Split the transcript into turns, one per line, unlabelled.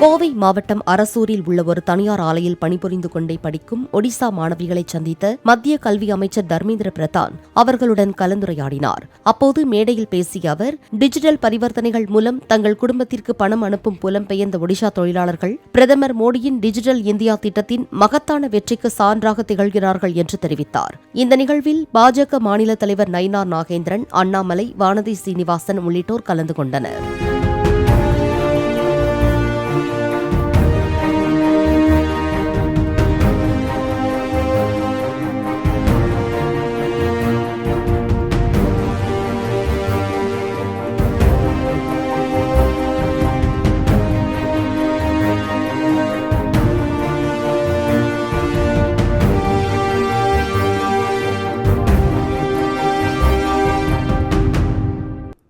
கோவை மாவட்டம் அரசூரில் உள்ள ஒரு தனியார் ஆலையில் பணிபுரிந்து கொண்டே படிக்கும் ஒடிசா மாணவிகளை சந்தித்த மத்திய கல்வி அமைச்சர் தர்மேந்திர பிரதான் அவர்களுடன் கலந்துரையாடினார். அப்போது மேடையில் பேசிய அவர் டிஜிட்டல் பரிவர்த்தனைகள் மூலம் தங்கள் குடும்பத்திற்கு பணம் அனுப்பும் புலம்பெயர்ந்த ஒடிசா தொழிலாளர்கள் பிரதமர் மோடியின் டிஜிட்டல் இந்தியா திட்டத்தின் மகத்தான வெற்றிக்கு சான்றாக திகழ்கிறார்கள் என்று தெரிவித்தார். இந்த நிகழ்வில் பாஜக மாநில தலைவர் நயினார் நாகேந்திரன் அண்ணாமலை வானதி சீனிவாசன் உள்ளிட்டோர் கலந்து கொண்டனர்.